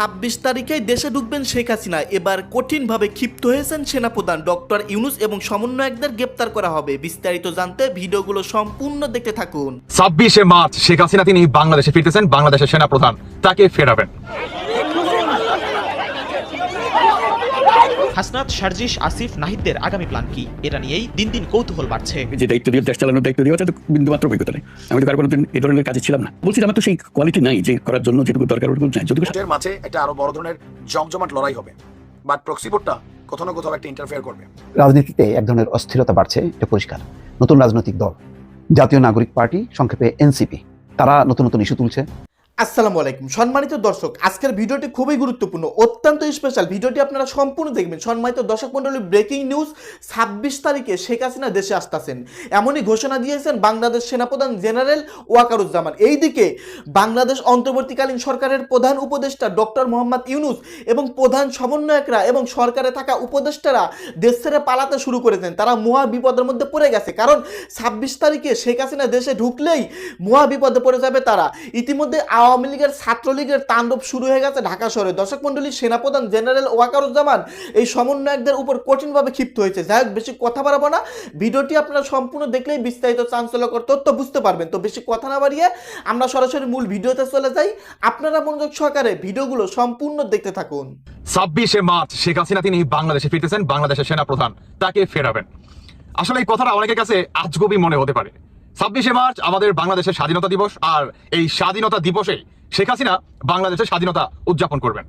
ছাব্বিশ তারিখেই দেশে ঢুকবেন শেখ হাসিনা। এবার কঠিনভাবে ক্ষিপ্ত হয়েছেন সেনাপ্রধান ডক্টর ইউনুস এবং সমন্বয়কদের গ্রেপ্তার করা হবে। বিস্তারিত জানতে ভিডিওগুলো সম্পূর্ণ দেখতে থাকুন। ছাব্বিশে মার্চ শেখ হাসিনা তিনি বাংলাদেশে ফিরতেছেন, বাংলাদেশের সেনাপ্রধান তাকে ফেরাবেন। হাসনাত সার্জিস আসিফ নাহিদদের আগামী প্ল্যান কি? এটা নিয়েই দিন দিন কৌতূহল বাড়ছে। যে দায়িত্ব দিয়ে দেশ চালানোর দায়িত্ব দিয়ে তো বিন্দু মাত্র অভিজ্ঞতা নেই। আমি তো কারও কোনোদিন এই ধরনের কাজে ছিলাম না। বলছি আমার তো সেই কোয়ালিটি নাই যে করার জন্য যেটুকু দরকার ওটুকু নাই। যদি এর মাঝে একটা আরও বড় ধরনের জমজমাট লড়াই হবে। বাট প্রক্সি ভোটটা কোথাও না কোথাও একটা ইন্টারফেয়ার করবে। রাজনীতিতে এক ধরনের অস্থিরতা বাড়ছে এটা পরিষ্কার। নতুন রাজনৈতিক দল জাতীয় নাগরিক পার্টি সংক্ষেপে এনসিপি তারা নতুন নতুন ইস্যু তুলছে। আসসালামু আলাইকুম। সম্মানিত দর্শক, আজকের ভিডিওটি খুবই গুরুত্বপূর্ণ, অত্যন্ত স্পেশাল ভিডিওটি আপনারা সম্পূর্ণ দেখবেন। সম্মানিত দর্শক মন্ডলী ব্রেকিং নিউজ ছাব্বিশ তারিখে শেখ হাসিনা দেশে আসতেছেন। এমনই ঘোষণা দিয়েছেন বাংলাদেশ সেনাপ্রধান জেনারেল ওয়াকারুজ্জামান। এইদিকে বাংলাদেশ অন্তর্বর্তীকালীন সরকারের প্রধান উপদেষ্টা ডক্টর মোহাম্মদ ইউনুস এবং প্রধান সমন্বয়করা এবং সরকারে থাকা উপদেষ্টারা দেশ ছেড়ে পালাতে শুরু করেছেন। তারা মহা বিপদের মধ্যে পড়ে গেছে। কারণ ছাব্বিশ তারিখে শেখ হাসিনা দেশে ঢুকলেই মহা বিপদে পড়ে যাবে তারা। ইতিমধ্যে আওয়ামী লীগের ছাত্রলীগের তাণ্ডব শুরু হয়ে গেছে ঢাকা শহরে। দর্শক মন্ডলী সেনাপ্রধান জেনারেল ওয়াকারুজ্জামান এই সমন্বয়কদের উপর কঠিনভাবে ক্ষিপ্ত হয়েছে। যাই হোক, বেশি কথা বাড়াবো না। ভিডিওটি আপনারা সম্পূর্ণ দেখলেই বিস্তারিত চাঞ্চল্যকর তথ্য বুঝতে পারবেন। তো বেশি কথা না বাড়িয়ে আমরা সরাসরি মূল ভিডিওতে চলে যাই। আপনারা মনোযোগ সহকারে ভিডিওগুলো সম্পূর্ণ দেখতে থাকুন। ছাব্বিশে মার্চ, শেখ হাসিনা তিনি বাংলাদেশে ফিরতেছেন, বাংলাদেশের সেনাপ্রধান তাকে ফেরাবেন। আসলে এই কথাটা অনেকের কাছে আজগবি মনে হতে পারে। ছাব্বিশে মার্চ আমাদের বাংলাদেশের স্বাধীনতা দিবস আর এই স্বাধীনতা দিবসে শেখ হাসিনা বাংলাদেশের স্বাধীনতা উদযাপন করবেন।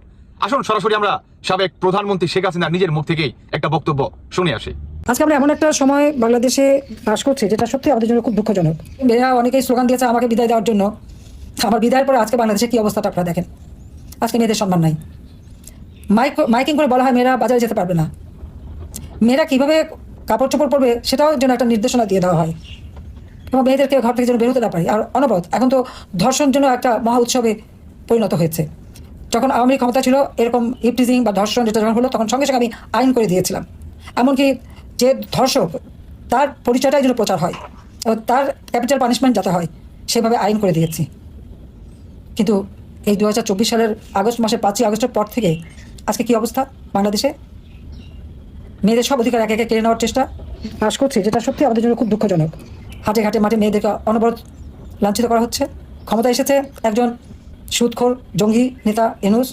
আসুন সরাসরি আমরা সাবেক প্রধানমন্ত্রী শেখ হাসিনা নিজের মুখ থেকেই একটা বক্তব্য শুনে আসি। আজকে আমরা এমন একটা সময় বাংলাদেশে বাস করছি, যেটা সত্যি আমাদের জন্য খুব দুঃখজনক। মেয়েরা অনেকেই স্লোগান দিয়েছে আমাকে বিদায় দেওয়ার জন্য। আমার বিদায়ের পরে আজকে বাংলাদেশে কি অবস্থাটা আপনারা দেখেন? আজকে মেয়েদের সম্মান নাই। মাইক, মাইকিং করে বলা হয় মেয়েরা বাজারে যেতে পারবে না। মেয়েরা কীভাবে কাপড় চোপড় পরবে সেটাও যেন একটা নির্দেশনা দিয়ে দেওয়া হয়। এবং মেয়েদেরকে ঘর থেকে যেন বেরোতে না পারে। আর অনবদ এখন তো ধর্ষণ জন্য একটা মহা উৎসবে পরিণত হয়েছে। যখন আওয়ামী ক্ষমতা ছিল, এরকম ইপটিজিং বা ধর্ষণ যেটা যখন হলো, তখন সঙ্গে সঙ্গে আমি আইন করে দিয়েছিলাম। এমনকি যে ধর্ষক, তার পরিচয়টাই যেন প্রচার হয়, এবং তার ক্যাপিটাল পানিশমেন্ট যাতে হয়, সেভাবে আইন করে দিয়েছি। কিন্তু এই দু হাজার চব্বিশ সালের আগস্ট মাসের পাঁচই আগস্টের পর থেকে আজকে কি অবস্থা বাংলাদেশে? মেয়েদের সব অধিকার একে একে কেড়ে নেওয়ার চেষ্টা? পাশ করছে, যেটা সত্যি আমাদের জন্য খুব দুঃখজনক। হাটে ঘাটে মাঠে মেয়েদেরকে অনবরত লাঞ্ছিত করা হচ্ছে। ক্ষমতা এসেছে একজন সুদখোর জঙ্গি নেতা এনুস।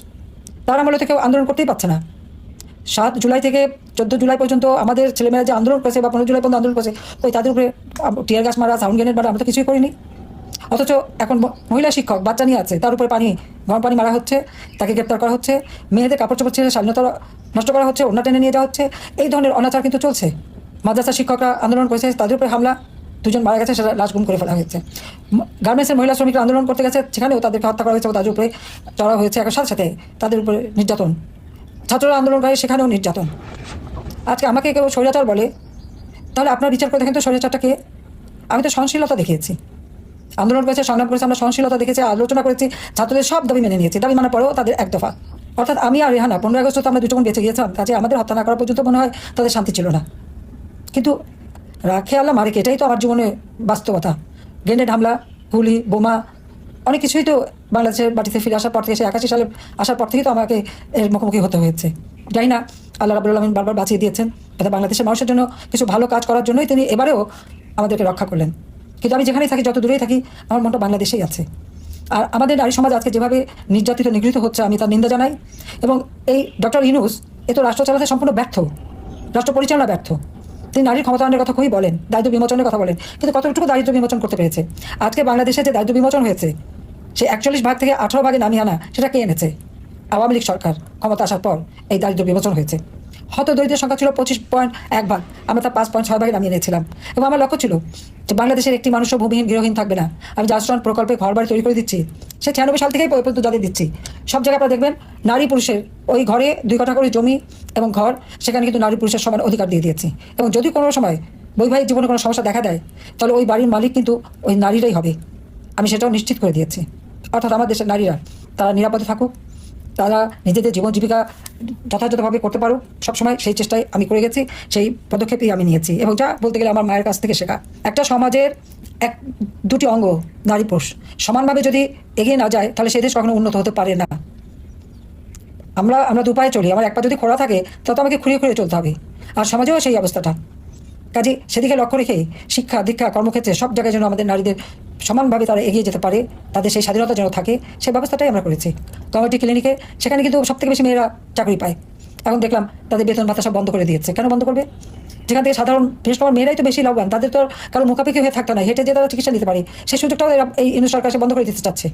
তার আমলে তো কেউ আন্দোলন করতেই পারছে না। সাত জুলাই থেকে চোদ্দ জুলাই পর্যন্ত আমাদের ছেলেমেয়েরা যে আন্দোলন করেছে বা পনেরো জুলাই পর্যন্ত আন্দোলন করেছে ওই তাদের উপরে টিয়ার গাছ মারা, সাউন্ড গ্রেনেড মারা আমরা তো কিছুই করিনি। অথচ এখন মহিলা শিক্ষক, বাচ্চা নিয়ে আছে, তার উপরে পানি, গরম পানি মারা হচ্ছে, তাকে গ্রেপ্তার করা হচ্ছে। মেয়েদের কাপড় চোপড় ছেড়ে স্বাধীনতা নষ্ট করা হচ্ছে অন্য টেনে নিয়ে যাওয়া হচ্ছে। এই ধরনের অনাচার কিন্তু চলছে। মাদ্রাসা শিক্ষকরা আন্দোলন করেছে, তাদের উপরে হামলা। দুজন মারা গেছে, সেটা লাশ গুম করে ফেলা হয়েছে। গার্মেন্টসের মহিলা শ্রমিকরা আন্দোলন করতে গেছে, সেখানেও তাদেরকে হত্যা করা হয়েছে তাদের উপরে চড়া হয়েছে একর সাথে সাথে তাদের উপরে নির্যাতন। ছাত্ররা আন্দোলনকারী, সেখানেও নির্যাতন। আজকে আমাকে কেউ স্বৈরাচার বলে, তাহলে আপনার বিচার করে দেখেন তো স্বৈরাচারটা কে? আমি তো সহনশীলতা দেখিয়েছি। আন্দোলন করেছে, সংগ্রাম করেছে, আমরা সহনশীলতা দেখেছি, আলোচনা করেছি, ছাত্রদের সব দাবি মেনে নিয়েছি, দাবি মানার পরেও তাদের এক দফা। অর্থাৎ আমি আর রেহানা পনেরো আগস্ট তো আমরা দুটো বেঁচে গিয়েছিলাম, কাজে আমাদের হত্যা না করা পর্যন্ত মনে হয় তাদের শান্তি ছিল না। কিন্তু রাখে আল্লাহ মারে এটাই তো আমার জীবনে বাস্তবতা। গ্রেনেড হামলা, গুলি, বোমা, অনেক কিছুই তো বাংলাদেশের বাড়িতে ফিরে আসার পর থেকে, সেই একাশি সালে আসার পর থেকেই তো আমাকে এর মুখোমুখি হতে হয়েছে। জানি না, আল্লাহ রাবুল আলমিন বারবার বাঁচিয়ে দিয়েছেন অর্থাৎ বাংলাদেশের মানুষের জন্য কিছু ভালো কাজ করার জন্যই তিনি এবারেও আমাদেরকে রক্ষা করলেন। কিন্তু আমি যেখানেই থাকি, যত দূরেই থাকি, আমার মনটা বাংলাদেশেই আছে। আর আমাদের নারী সমাজ আজকে যেভাবে নির্যাতিত, নিগৃহীত হচ্ছে, আমি তার নিন্দা জানাই। এবং এই ডক্টর ইনুস এ তো রাষ্ট্র চালাতে সম্পূর্ণ ব্যর্থ। রাষ্ট্র পরিচালনা ব্যর্থ। তিনি নারীর ক্ষমতায়নের কথা খুবই বলেন দায়িত্ব বিমোচনের কথা বলেন, কিন্তু কতটুকু দায়িত্ব বিমোচন করতে পেরেছে? আজকে বাংলাদেশে যে দায়িত্ব বিমোচন হয়েছে, সে একচল্লিশ ভাগ থেকে আঠারো ভাগে নামিয়ে আনা, সেটা কে এনেছে? আওয়ামী লীগ সরকার ক্ষমতা আসার পর এই দারিদ্র বিমোচন হয়েছে। হত দরিদ্রের সংখ্যা ছিল পঁচিশ পয়েন্ট এক ভাগ। আমরা তার পাঁচ পয়েন্ট ছয় ভাগে নামিয়ে নিয়েছিলাম এবং আমার লক্ষ্য ছিল যে বাংলাদেশের একটি মানুষও ভূমিহীন গৃহহীন থাকবে না। আমি জাস্টন প্রকল্পে ঘর বাড়ি তৈরি করে দিচ্ছি, সে ছিয়ানব্বই সাল থেকেই পর্যন্ত যাদের দিচ্ছি। সব জায়গায় আপনারা দেখবেন নারী পুরুষের ওই ঘরে দুই কাঠা করে জমি এবং ঘর, সেখানে কিন্তু নারী পুরুষের সমান অধিকার দিয়ে দিয়েছি। এবং যদি কোনো সময় বৈবাহিক জীবনে কোনো সমস্যা দেখা দেয়, তাহলে ওই বাড়ির মালিক কিন্তু ওই নারীরাই হবে। আমি সেটাও নিশ্চিত করে দিয়েছি। অর্থাৎ আমার দেশের নারীরা, তারা নিরাপদে থাকুক। তারা নিজেদের জীবন জীবিকা যথাযথভাবে করতে পারুক, সবসময় সেই চেষ্টাই আমি করে গেছি, সেই পদক্ষেপই আমি নিয়েছি। এবং যা বলতে গেলে আমার মায়ের কাছ থেকে শেখা। একটা সমাজের এক, দুটি অঙ্গ, নারী পুরুষ। সমানভাবে যদি এগিয়ে না যায়, তাহলে সেই দেশ কখনো উন্নত হতে পারে না। আমরা আমরা দুপায়ে চলি। আমার এক পা যদি খোলা থাকে তত আমাকে খুঁড়িয়ে খুঁড়িয়ে চলতে হবে। আর সমাজেও সেই অবস্থাটা। কাজে সেদিকে লক্ষ্য রেখে শিক্ষা, দীক্ষা, কর্মক্ষেত্রে সব জায়গায় যেন আমাদের নারীদের সমানভাবে তারা এগিয়ে যেতে পারে, তাদের সেই স্বাধীনতা যেন থাকে সেই ব্যবস্থাটাই আমরা করেছি। কমিউনিটি ক্লিনিকে সেখানে কিন্তু সবথেকে বেশি মেয়েরা চাকরি পায়। এখন দেখলাম তাদের বেতন ভাতা সব বন্ধ করে দিয়েছে। কেন বন্ধ করবে? যেখান থেকে সাধারণ, বিশেষ করে মেয়েরাই তো বেশি লাভবান, তাদের তো কারও মুখাপেক্ষি হয়ে থাকতো না। হেঁটে যে তারা চিকিৎসা নিতে পারে সেই সুযোগটাও এই ইন্দু সরকার বন্ধ করে দিতে চাচ্ছে।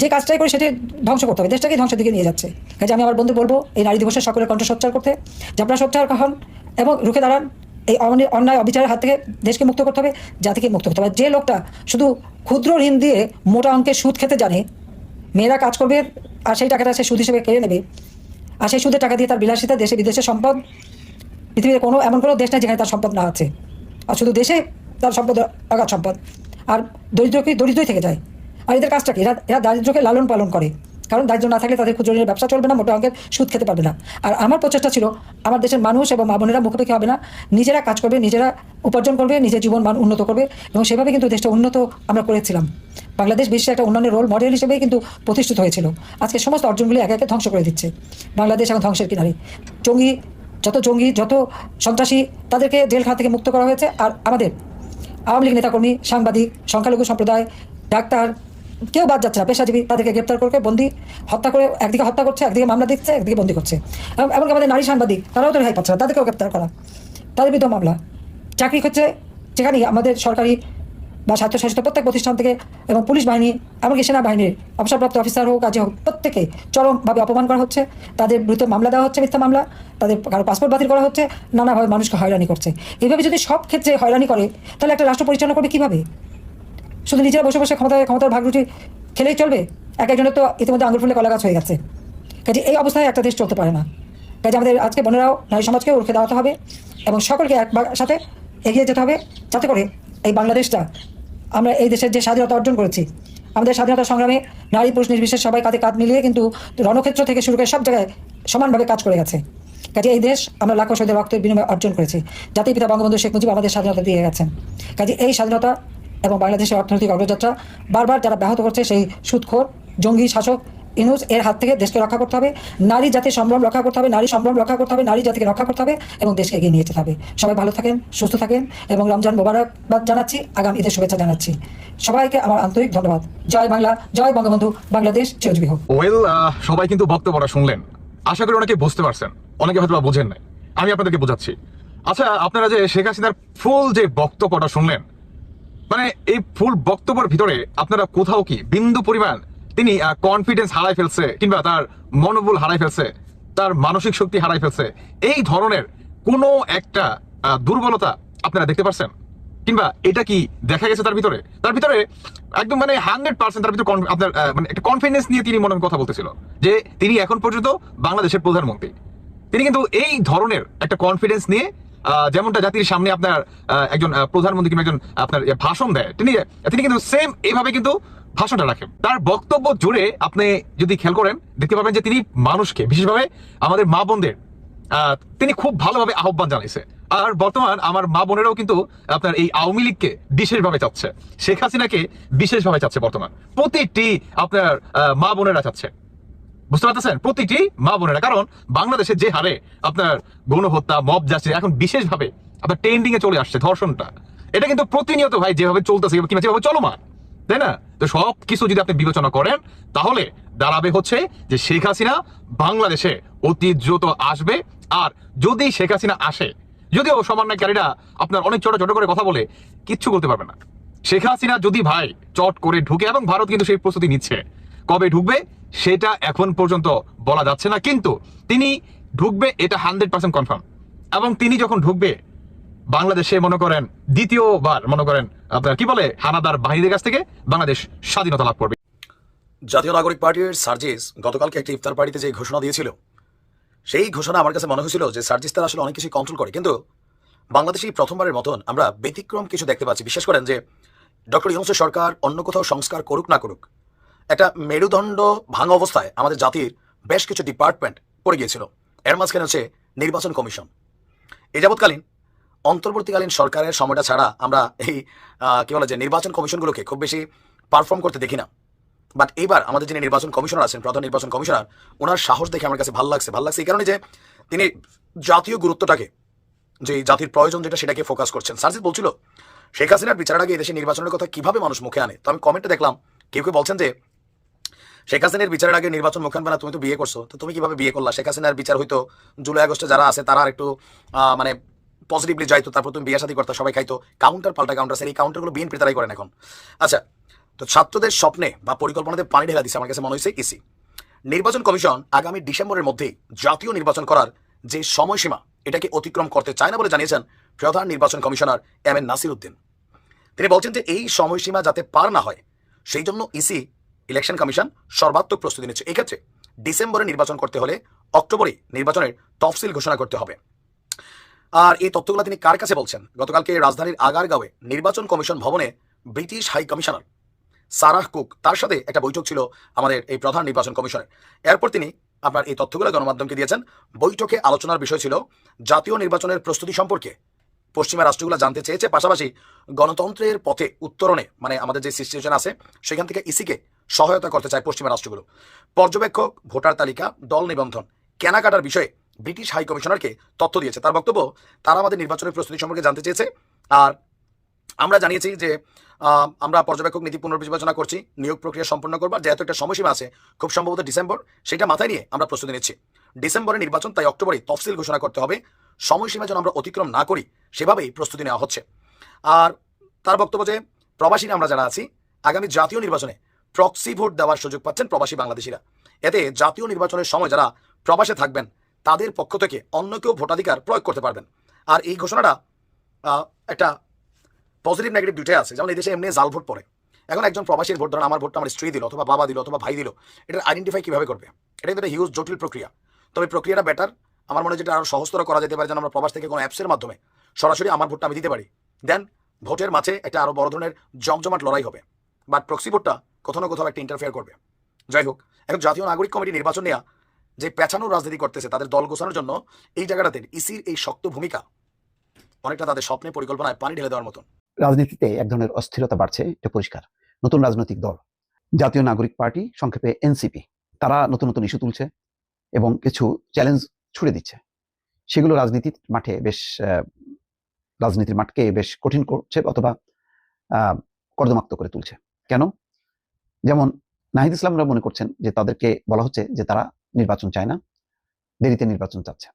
যে কাজটাই করে সেটি ধ্বংস করতে হবে দেশটাকে ধ্বংসের দিকে নিয়ে যাচ্ছে। কাজে আমি আমার বন্ধু বলব, এই নারী দিবসের সকলের কণ্ঠ সোচ্চার করতে। যে আপনারা সোচ্চার হন এবং রুখে দাঁড়ান এই অনি- অন্যায় অবিচারের হাত থেকে দেশকে মুক্ত করতে হবে, জাতিকে মুক্ত করতে হবে। যে লোকটা শুধু ক্ষুদ্র ঋণ দিয়ে মোটা অঙ্কের সুদ খেতে জানে, মেয়েরা কাজ করবে আর সেই টাকাটা সে সুদ হিসেবে কেড়ে নেবে। আর সেই সুদের টাকা দিয়ে তার বিলাসিতা, দেশে বিদেশে সম্পদ পৃথিবীর কোনো এমন কোনো দেশ নেই যেখানে তার সম্পদ না আছে। আর শুধু দেশে তার সম্পদ অগাধ সম্পদ। আর দরিদ্রকে দরিদ্রই থেকে যায়। আর এদের কাজটা কি? এরা এরা দারিদ্রকে লালন পালন করে। কারণ দারিদ্র না থাকলে তাদের খুচরো ঋণের ব্যবসা চলবে না মোটা অঙ্কের সুদ খেতে পারবে না। আর আমার প্রচেষ্টা ছিল, আমার দেশের মানুষ এবং মা বোনেরা মুখোমুখি হবে না। নিজেরা কাজ করবে, নিজেরা উপার্জন করবে, নিজের জীবন মান উন্নত করবে এবং সেভাবে কিন্তু দেশটা উন্নত আমরা করেছিলাম। বাংলাদেশ বিশ্বে একটা উন্নয়নের রোল মডেল হিসেবেই কিন্তু প্রতিষ্ঠিত হয়েছিল। আজকে সমস্ত অর্জনগুলি একে একে ধ্বংস করে দিচ্ছে। বাংলাদেশ এখন ধ্বংসের কিনারে। জঙ্গি, যত জঙ্গি, যত সন্ত্রাসী, তাদেরকে জেলখানা থেকে মুক্ত করা হয়েছে। আর আমাদের আওয়ামী লীগ নেতাকর্মী, সাংবাদিক, সংখ্যালঘু সম্প্রদায়, ডাক্তার কেউ বাদ যাচ্ছে না। পেশাজীবী তাদেরকে গ্রেপ্তার করে বন্দি, হত্যা করে একদিকে হত্যা করছে, একদিকে মামলা দিচ্ছে একদিকে বন্দি করছে। এমনকি আমাদের নারী সাংবাদিক, তারাও তো রেহাই পাচ্ছে না, তাদেরকেও গ্রেপ্তার করা। তাদের বিরুদ্ধে মামলা। চাকরি ক্ষেত্রে যেখানেই আমাদের সরকারি বা স্বায়ত্তশাসিত প্রত্যেক প্রতিষ্ঠান থেকে এবং পুলিশ বাহিনী, এমনকি সেনাবাহিনীর অবসরপ্রাপ্ত অফিসার হোক, কাজে হোক, প্রত্যেকে চরমভাবে অপমান করা হচ্ছে। তাদের বিরুদ্ধে মামলা দেওয়া হচ্ছে মিথ্যা মামলা। তাদের কারও পাসপোর্ট বাতিল করা হচ্ছে। নানাভাবে মানুষকে হয়রানি করছে। এইভাবে যদি সব ক্ষেত্রে হয়রানি করে, তাহলে একটা রাষ্ট্র পরিচালনা করবে কীভাবে? শুধু নিজেরা বসে বসে ক্ষমতা ক্ষমতার ভাগরুটি খেলেই চলবে? এক একজনের তো ইতিমধ্যে আঙুল ফুলে কলা গাছ হয়ে গেছে। কাজে এই অবস্থায় একটা দেশ চলতে পারে না। কাজে আমাদের আজকে বোনেরাও নারী সমাজকে রুখে দাঁড়াতে হবে এবং সকলকে এক সাথে এগিয়ে যেতে হবে যাতে করে এই বাংলাদেশটা আমরা এই দেশের যে স্বাধীনতা অর্জন করেছি, আমাদের স্বাধীনতা সংগ্রামে নারী, পুরুষ, নির্বিশেষ সবাই কাঁধে কাঁধ মিলিয়ে কিন্তু রণক্ষেত্র থেকে শুরু করে সব জায়গায় সমানভাবে কাজ করে গেছে। কাজে এই দেশ আমরা লাখো শহীদের রক্তের বিনিময়ে অর্জন করেছি। জাতির পিতা বঙ্গবন্ধু শেখ মুজিব আমাদের স্বাধীনতা দিয়ে গেছেন। কাজে এই স্বাধীনতা এবং বাংলাদেশের অর্থনৈতিক অগ্রযাত্রা বারবার যারা ব্যাহত করছে সেই সুদখোর জঙ্গি শাসক ইনুস, এর হাত থেকে দেশকে রক্ষা করতে হবে, নারী জাতির সম্ভ্রম রক্ষা করতে হবে, নারী সম্ভ্রম রক্ষা করতে হবে, নারী জাতিকে রক্ষা করতে হবে এবং দেশকে এগিয়ে নিয়ে যেতে হবে। সবাই ভালো থাকেন, সুস্থ থাকেন এবং রমজান মোবারকবাদ জানাচ্ছি, আগামী ঈদের শুভেচ্ছা জানাচ্ছি। সবাইকে আমার আন্তরিক ধন্যবাদ। জয় বাংলা, জয় বঙ্গবন্ধু, বাংলাদেশ, চিরজীবী হোক। ওয়েল সবাই কিন্তু বক্তব্যটা শুনলেন। আশা করি অনেকে বুঝতে পারছেন, অনেকে হয়তো বোঝেন নাই। আমি আপনাদেরকে বোঝাচ্ছি। আচ্ছা আপনারা যে শেখ হাসিনার ফুল যে বক্তব্যটা শুনলেন মানে এই ফুল বক্তব্যের ভিতরে আপনারা কোথাও কি বিন্দু পরিমাণ তিনি কনফিডেন্স হারাই ফেলছে কিংবা তার মনোবল হারাই ফেলছে, তার মানসিক শক্তি হারাই ফেলছে, এই ধরনের কোনো একটা দুর্বলতা আপনারা দেখতে পারছেন? কিংবা এটা কি দেখা গেছে তার ভিতরে? তার ভিতরে একদম মানে হান্ড্রেড পার্সেন্ট তার ভিতরে আপনার মানে একটা কনফিডেন্স নিয়ে তিনি মনে কথা বলতেছিল যে তিনি এখন পর্যন্ত বাংলাদেশের প্রধানমন্ত্রী। তিনি কিন্তু এই ধরনের একটা কনফিডেন্স নিয়ে যেমনটা জাতির সামনে আপনার একজন প্রধানমন্ত্রী কিংবা একজন আপনার ইয়ে ভাষণ দেয়, তিনি তিনি কিন্তু সেম এইভাবে কিন্তু ভাষণটা রাখেন। তার বক্তব্য জুড়ে আপনি যদি খেয়াল করেন, দেখতে পাবেন যে তিনি মানুষকে, বিশেষভাবে আমাদের মা বোনদের তিনি খুব ভালোভাবে আহ্বান জানাইছে। আর বর্তমান আমার মা বোনেরাও কিন্তু আপনার এই আওয়ামী লীগকে বিশেষভাবে চাচ্ছে। শেখ হাসিনাকে বিশেষভাবে চাচ্ছে বর্তমান। প্রতিটি আপনার মা বোনেরা চাচ্ছে। বুঝতে পারতেছেন? প্রতিটি মা বোনেরা, কারণ বাংলাদেশে যে হারে আপনার গণহত্যা, মব যাচ্ছে, এখন বিশেষভাবে আপনার ট্রেন্ডিং এ চলে আসছে ধর্ষণটা। এটা কিন্তু প্রতিনিয়ত ভাই যেভাবে চলতেছে কিংবা যেভাবে চলমান, তাই না? তো সব কিছু যদি আপনি বিবেচনা করেন, তাহলে দাঁড়াবে হচ্ছে যে শেখ হাসিনা বাংলাদেশে অতি দ্রুত আসবে। আর যদি শেখ হাসিনা আসে, যদিও সমন্বয়কারীরা আপনার অনেক ছোট ছোট করে কথা বলে, কিচ্ছু করতে পারবে না। শেখ হাসিনা যদি ভাই চট করে ঢুকে, এবং ভারত কিন্তু সেই প্রস্তুতি নিচ্ছে, কবে ঢুকবে? সেটা এখন পর্যন্ত বলা যাচ্ছে না, কিন্তু তিনি ঢুকবে, এটা হান্ড্রেড পার্সেন্ট কনফার্ম। এবং তিনি যখন ঢুকবে, বাংলাদেশে মনে করেন দ্বিতীয়বার মনে করেন আপনার কি বলে, হানাদার বাহিনীদের কাছ থেকে বাংলাদেশ স্বাধীনতা লাভ করবে। জাতীয় নাগরিক পার্টির সার্জিস গতকালকে একটি ইফতার পার্টিতে যে ঘোষণা দিয়েছিল, সেই ঘোষণা আমার কাছে মনে হয়েছিল যে সার্জিস তারা আসলে অনেক কিছু কন্ট্রোল করে, কিন্তু বাংলাদেশে প্রথমবারের মতন আমরা ব্যতিক্রম কিছু দেখতে পাচ্ছি। বিশ্বাস করেন যে ডক্টর ইউনুসের সরকার অন্য কোথাও সংস্কার করুক না করুক একটা মেরুদণ্ড ভাঙা অবস্থায় আমাদের জাতির বেশ কিছু ডিপার্টমেন্ট পড়ে গিয়েছিল। এর মাঝখানে হচ্ছে নির্বাচন কমিশন। এ যাবৎকালীন অন্তর্বর্তীকালীন সরকারের সময়টা ছাড়া আমরা এই কি বলে যে নির্বাচন কমিশনগুলোকে খুব বেশি পারফর্ম করতে দেখি না। বাট এইবার আমাদের যিনি নির্বাচন কমিশনার আছেন, প্রধান নির্বাচন কমিশনার, ওনার সাহস দেখে আমার কাছে ভালো লাগছে। ভালো লাগছে এই কারণে যে তিনি জাতীয় গুরুত্বটাকে, যে জাতির প্রয়োজন যেটা সেটাকে ফোকাস করছেন। সার্জিৎ বলছিল, শেখ হাসিনার বিচারের আগে এদেশে নির্বাচনের কথা কীভাবে মানুষ মুখে আনে? তো আমি কমেন্টে দেখলাম, কেউ কেউ বলছেন যে শেখ হাসিনার বিচারের আগে নির্বাচন মুখে আনবে তুমি তো বিয়ে করছ, তো তুমি কীভাবে বিয়ে করলা? শেখ হাসিনার বিচার হইতো জুলাই, আগস্টে যারা আছে, তারা একটু মানে পজিটিভলি যাইতো, তারপর তুমি বিয়ে শাদী করতে, সবাই খাইতো। কাউন্টার পাল্টা কাউন্টার সেই কাউন্টারগুলো বিএনপি তারাই করেন এখন। আচ্ছা তো ছাত্রদের স্বপ্নে বা পরিকল্পনাতে পানি ঢেলা দিচ্ছে আমার কাছে মনে হয়েছে ইসি নির্বাচন কমিশন আগামী ডিসেম্বরের মধ্যেই জাতীয় নির্বাচন করার যে সময়সীমা, এটাকে অতিক্রম করতে চায় না বলে জানিয়েছেন প্রধান নির্বাচন commissioner M N Nasir Uddin. তিনি বলছেন যে এই সময়সীমা যাতে পার না হয়, সেই জন্য ইসি ইলেকশন কমিশন সর্বাত্মক প্রস্তুতি নিচ্ছে। এক্ষেত্রে ডিসেম্বরে নির্বাচন করতে হলে অক্টোবরে নির্বাচনের তফসিল ঘোষণা করতে হবে। আর এই তথ্যগুলো তিনি কার কাছে বলছেন? গতকালকে রাজধানীর আগারগাঁওয়ে নির্বাচন কমিশন ভবনে British high commissioner Sarah Cook, তার সাথে একটা বৈঠক ছিল আমাদের এই প্রধান নির্বাচন কমিশনের। এরপর তিনি আপনার এই তথ্যগুলো গণমাধ্যমকে দিয়েছেন। বৈঠকে আলোচনার বিষয় ছিল জাতীয় নির্বাচনের প্রস্তুতি সম্পর্কে। পশ্চিমা রাষ্ট্রগুলো জানতে চেয়েছে, পাশাপাশি গণতন্ত্রের পথে উত্তরণে মানে আমাদের যে সিচুয়েশন আছে, সেখান থেকে ইসিকে সহায়তা করতে চায় পশ্চিমা রাষ্ট্রগুলো। পর্যবেক্ষক, ভোটার তালিকা, দল নিবন্ধন, কেনাকাটার বিষয়ে ব্রিটিশ হাই কমিশনারকে তথ্য দিয়েছে। তার বক্তব্য, তারা আমাদের নির্বাচনের প্রস্তুতি সম্পর্কে জানতে চেয়েছে। আর আমরা জানিয়েছি যে আমরা পর্যবেক্ষক নীতি পুনর্বিবেচনা করছি, নিয়োগ প্রক্রিয়া সম্পন্ন করবার, যেহেতু একটা সময়সীমা আছে, খুব সম্ভবত ডিসেম্বর, সেটা মাথায় নিয়ে আমরা প্রস্তুতি নিচ্ছি। ডিসেম্বরে নির্বাচন তাই অক্টোবরে তফসিল ঘোষণা করতে হবে। সময়সীমা যেন আমরা অতিক্রম না করি, সেভাবেই প্রস্তুতি নেওয়া হচ্ছে। আর তার বক্তব্য যে প্রবাসীরা আমরা যারা আছি, আগামী জাতীয় নির্বাচনে প্রক্সি ভোট দেওয়ার সুযোগ পাচ্ছেন প্রবাসী বাংলাদেশিরা। এতে জাতীয় নির্বাচনের সময় যারা প্রবাসে থাকবেন, তাদের পক্ষ থেকে অন্য কেউ ভোটাধিকার প্রয়োগ করতে পারবেন। আর এই ঘোষণাটা একটা পজিটিভ নেগেটিভ দুটাই আছে। যেমন এই দেশে এমনি জাল ভোট পড়ে। এখন একজন প্রবাসীর ভোট, ধরেন আমার ভোটটা আমার স্ত্রী দিল অথবা বাবা দিল অথবা ভাই দিল, এটা আইডেন্টিফাই কীভাবে করবে? এটা কিন্তু একটা হিউজ জটিল প্রক্রিয়া। তবে প্রক্রিয়াটা বেটার আমার মনে হয় যেটা আরও সহজতর করা যেতে পারে, যেন আমরা প্রবাস থেকে কোনো অ্যাপসের মাধ্যমে সরাসরি আমার ভোটটা আমি দিতে পারি। দেন ভোটের মাঝে একটা আরও বড় ধরনের জমজমাট লড়াই হবে। বাট প্রক্সি ভোটটা কোথাও না কোথাও একটা ইন্টারফেয়ার করবে। যাই হোক, এখন জাতীয় নাগরিক কমিটি নির্বাচন নেওয়া যে পেছানোর রাজনীতি করতেছে, তাদের দল গোছানোর জন্য এই জায়গাটাতে ইসির এই শক্ত ভূমিকা অনেকটা তাদের স্বপ্নে পরিকল্পনায় পানি ঢেলে দেওয়ার মতন। রাজনীতিতে এক ধরনের অস্থিরতা বাড়ছে, এটা পরিষ্কার। নতুন রাজনৈতিক দল, জাতীয় নাগরিক পার্টি, সংক্ষেপে এনসিপি, তারা নতুন নতুন ইস্যু তুলছে এবং কিছু চ্যালেঞ্জ ছুড়ে দিচ্ছে। সেগুলো রাজনীতির মাঠে বেশ রাজনীতির মাঠকে বেশ কঠিন করছে অথবা কর্দমাক্ত করে তুলছে। কেন? যেমন নাহিদ ইসলামরা মনে করছেন যে তাদেরকে বলা হচ্ছে যে তারা নির্বাচন চায় না, দেরিতে নির্বাচন চাচ্ছে।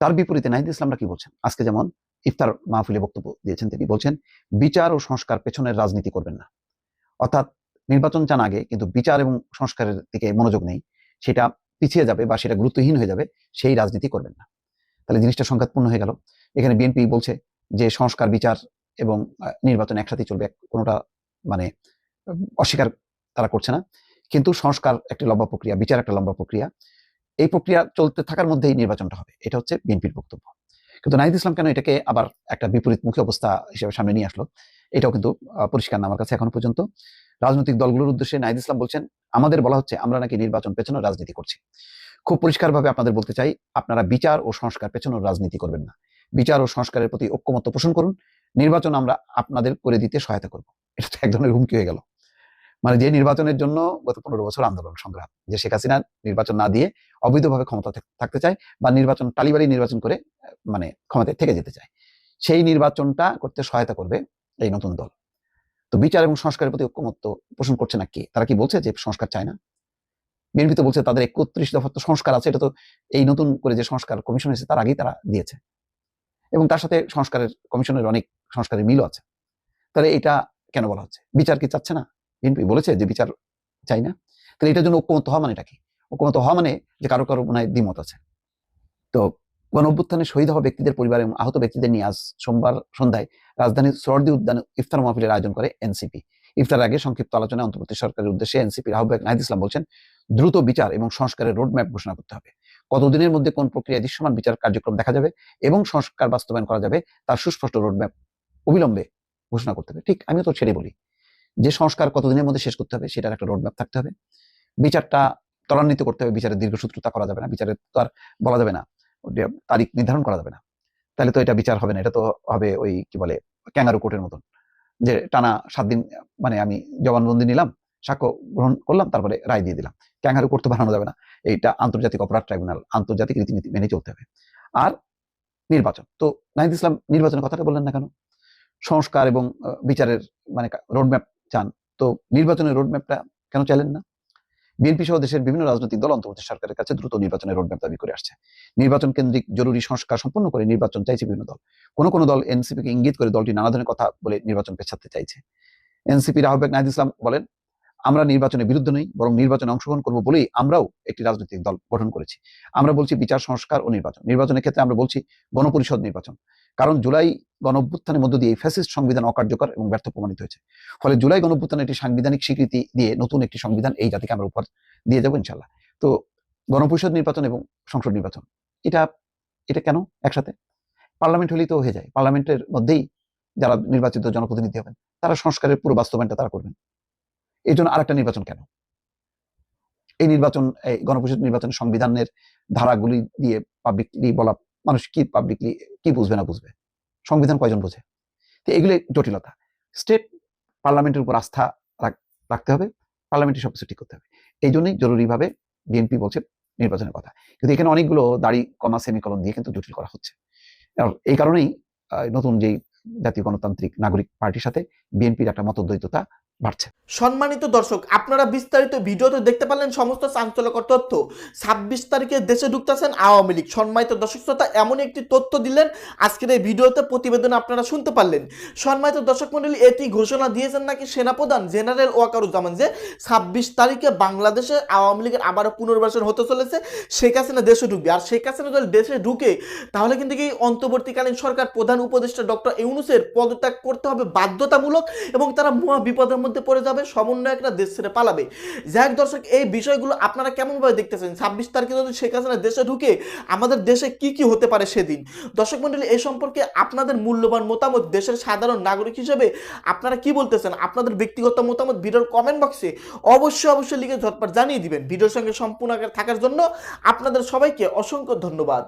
তার বিপরীতে নাহিদ ইসলামরা কি বলছেন? আজকে যেমন ইফতার মাহফিলে বক্তব্য দিয়েছেন তিনি বলছেন, বিচার ও সংস্কার পেছনের রাজনীতি করবেন না। অর্থাৎ নির্বাচন চান আগে, কিন্তু বিচার এবং সংস্কারের দিকে মনোযোগ নেই, সেটা পিছিয়ে যাবে বা সেটা গুরুত্বহীন হয়ে যাবে, সেই রাজনীতি করবেন না। তাহলে জিনিসটা সংঘাতপূর্ণ হয়ে গেল। এখানে বিএনপি বলছে যে সংস্কার, বিচার এবং নির্বাচন একসাথে চলবে কোনোটা মানে অস্বীকার তারা করছে না। কিন্তু সংস্কার একটা লম্বা প্রক্রিয়া, বিচার একটা লম্বা প্রক্রিয়া, এই প্রক্রিয়া চলতে থাকার মধ্যেই নির্বাচনটা হবে। এটা হচ্ছে বিএনপির বক্তব্য। কিন্তু নাহিদ ইসলাম কেন এটাকে আবার একটা বিপরীত বিপরীতমুখী অবস্থা হিসেবে সামনে নিয়ে আসলো? এটাও কিন্তু পরিষ্কার না আমার কাছে এখনও পর্যন্ত। রাজনৈতিক দলগুলোর উদ্দেশ্যে নাহিদ ইসলাম বলছেন, আমাদের বলা হচ্ছে, আমরা নাকি নির্বাচন পেছনে রাজনীতি করছি। খুব পরিষ্কারভাবে আপনাদের বলতে চাই, আপনারা বিচার ও সংস্কার পেছনে রাজনীতি করবেন না। বিচার ও সংস্কারের প্রতি ঐক্যমত্য পোষণ করুন। নির্বাচন আমরা আপনাদের করে দিতে সহায়তা করব। এটা তো এক ধরনের হুমকি হয়ে গেল। মানে যে নির্বাচনের জন্য গত পনেরো বছর আন্দোলন সংগ্রাম, যে শেখ হাসিনা নির্বাচন না দিয়ে অবৈধভাবে ক্ষমতা থাকতে চায় বা নির্বাচন, টালিবাড়ি নির্বাচন করে মানে ক্ষমতায় থেকে যেতে চায়। সেই নির্বাচনটা করতে সহায়তা করবে এই নতুন দল। তো বিচার এবং সংস্কারের প্রতি ঐক্যমত্য পোষণ করছে না কে? তারা কি বলছে যে সংস্কার চায় না? বিএনপি তো বলছে তাদের একত্রিশ দফা তো সংস্কার আছে, এটা তো এই নতুন করে যে সংস্কার কমিশন হয়েছে তার আগেই তারা দিয়েছে। এবং তার সাথে সংস্কারের কমিশনের অনেক সংস্কারের মিলও আছে। তাহলে এটা কেন বলা হচ্ছে? বিচার কি চাচ্ছে না? বিএনপি বলেছে যে বিচার চাই না। তাহলে এটার জন্য ঐক্যমত হওয়া মানে কি? ঐক্যমত হওয়া মানে যে কারও কারও মনে দ্বিমত আছে। তো গণ অভ্যুত্থানে শহীদ হওয়া ব্যক্তিদের পরিবার এবং আহত ব্যক্তিদের নিয়ে আজ সোমবার সন্ধ্যায় রাজধানীর সরদি উদ্যানে ইফতার মাহফিলের আয়োজন করে এনসিপি। ইফতার আগে সংক্ষিপ্ত আলোচনায় অন্তর্বর্তী সরকারের উদ্দেশ্যে এনসিপির আহ্বায়ক নাহিদ ইসলাম বলছেন, দ্রুত বিচার এবং সংস্কারের রোডম্যাপ ঘোষণা করতে হবে। কতদিনের মধ্যে কোন প্রক্রিয়া দৃশ্যমান বিচার কার্যক্রম দেখা যাবে এবং সংস্কার বাস্তবায়ন করা যাবে তার সুস্পষ্ট রোডম্যাপ অবিলম্বে ঘোষণা করতে হবে। ঠিক আমিও তো ছেড়ে বলি। যে সংস্কার কতদিনের মধ্যে শেষ করতে হবে, সেটার একটা রোডম্যাপ থাকতে হবে। বিচারটা ত্বরান্বিত করতে হবে, বিচারের দীর্ঘসূত্রতা করা যাবে না, বিচারের তো আর বলা যাবে না তারিখ নির্ধারণ করা যাবে না। তাহলে তো এটা বিচার হবে না, এটা তো হবে ওই কি বলে, ক্যাঙ্গারু কোর্টের মতন। যে টানা সাত দিন মানে আমি জবানবন্দি নিলাম, সাক্ষ্য গ্রহণ করলাম, তারপরে রায় দিয়ে দিলাম। ক্যাঙ্গারু করতে বানানো যাবে না, এইটা আন্তর্জাতিক অপরাধ ট্রাইব্যুনাল, আন্তর্জাতিক রীতিনীতি মেনে চলতে হবে। আর নির্বাচন, তো নাহিদ ইসলাম নির্বাচনের কথাটা বললেন না কেন? সংস্কার এবং বিচারের মানে রোডম্যাপ চান। তো নির্বাচনের রোডম্যাপটা কেন চাইলেন না? বিএনপি সহ দেশের বিভিন্ন রাজনৈতিক দল অন্তর্বর্তী সরকারের কাছে দ্রুত নির্বাচনের রোডম্যাপ দাবি করে আসছে। নির্বাচন কেন্দ্রিক জরুরি সংস্কার সম্পন্ন করে নির্বাচন চাইছে বিভিন্ন দল। কোনো কোনো দল এনসিপিকে ইঙ্গিত করে দলটি নানা ধরনের কথা বলে নির্বাচন পেছাতে চাইছে। এনসিপির আহ্বায়ক নাহিদ ইসলাম বলেন, আমরা নির্বাচনের বিরুদ্ধে নই, বরং নির্বাচনে অংশগ্রহণ করব বলেই আমরাও একটি রাজনৈতিক দল গঠন করেছি। আমরা বলছি বিচার, সংস্কার ও নির্বাচন। নির্বাচনের ক্ষেত্রে আমরা বলছি গণপরিষদ নির্বাচন। কারণ জুলাই গণঅভ্যুত্থানের মধ্য দিয়ে ফ্যাসিস্ট সংবিধান অকার্যকর এবং ব্যর্থ প্রমাণিত হয়েছে। ফলে জুলাই গণঅভ্যুত্থানের একটি সাংবিধানিক স্বীকৃতি দিয়ে নতুন একটি সংবিধান এই জাতিকে আমরা উপহার দিয়ে যাব ইনশাল্লাহ তো গণপরিষদ নির্বাচন এবং সংসদ নির্বাচন, এটা এটা কেন একসাথে? পার্লামেন্ট হলেই তো হয়ে যায়। পার্লামেন্টের মধ্যেই যারা নির্বাচিত জনপ্রতিনিধি হবেন, তারা সংস্কারের পুরো বাস্তবায়নটা তারা করবেন। এই জন্য আরেকটা নির্বাচন কেন? এই নির্বাচন, এই গণপরিষদ নির্বাচনের সংবিধানের ধারাগুলি দিয়ে পাবলিকলি বলা মানুষ কি পাবলিকলি কি বুঝবে না বুঝবে? সংবিধান কয়জন বোঝে? তো এগুলো জটিলতা। স্টেট পার্লামেন্টের উপর আস্থা রাখ- রাখতে হবে পার্লামেন্টে সবকিছু ঠিক করতে হবে। এই জন্যই জরুরিভাবে বিএনপি বলছে নির্বাচনের কথা। কিন্তু এখানে অনেকগুলো দাড়ি, কমা সেমিকলন দিয়ে কিন্তু জটিল করা হচ্ছে। এই কারণেই নতুন যেই জাতীয় গণতান্ত্রিক নাগরিক পার্টির সাথে বিএনপির একটা মতদ্বৈততা বাড়ছে। সম্মানিত দর্শক, আপনারা বিস্তারিত ভিডিওতে দেখতে পারলেন সমস্ত চাঞ্চল্যকর তথ্য। ছাব্বিশ তারিখে দেশে ঢুকতেছেন আওয়ামী লীগ। সম্মানিত দর্শক শ্রোতা, এমন একটি তথ্য দিলেন, আজকের এই ভিডিওতে প্রতিবেদন আপনারা শুনতে পারলেন। সম্মানিত দর্শক মন্ডলী এটি ঘোষণা দিয়েছেন নাকি সেনাপ্রধান জেনারেল ওয়াকারুজ্জামান যে ছাব্বিশ তারিখে বাংলাদেশে আওয়ামী লীগের আবারও পুনর্বাসন হতে চলেছে, শেখ হাসিনা দেশে ঢুকবে। আর শেখ হাসিনা যদি দেশে ঢুকে, তাহলে কিন্তু কি অন্তর্বর্তীকালীন সরকার প্রধান উপদেষ্টা ডক্টর ইউনুসের পদত্যাগ করতে হবে বাধ্যতামূলক এবং তারা মহা বিপদের মধ্যে পড়ে যাবে সমন্বয়করা দেশ ছেড়ে পালাবে। যাই দর্শক, এই বিষয়গুলো আপনারা কেমনভাবে দেখতেছেন? ছাব্বিশ তারিখে যদি শেখ হাসিনা দেশে ঢুকে আমাদের দেশে কি কি হতে পারে সেদিন? দর্শক মন্ডলী এই সম্পর্কে আপনাদের মূল্যবান মতামত দেশের সাধারণ নাগরিক হিসেবে আপনারা কি বলতেছেন? আপনাদের ব্যক্তিগত মতামত ভিডিওর কমেন্ট বক্সে অবশ্যই অবশ্যই লিখে ঝটপট জানিয়ে দিবেন। ভিডিওর সঙ্গে সম্পূর্ণ থাকার জন্য আপনাদের সবাইকে অসংখ্য ধন্যবাদ।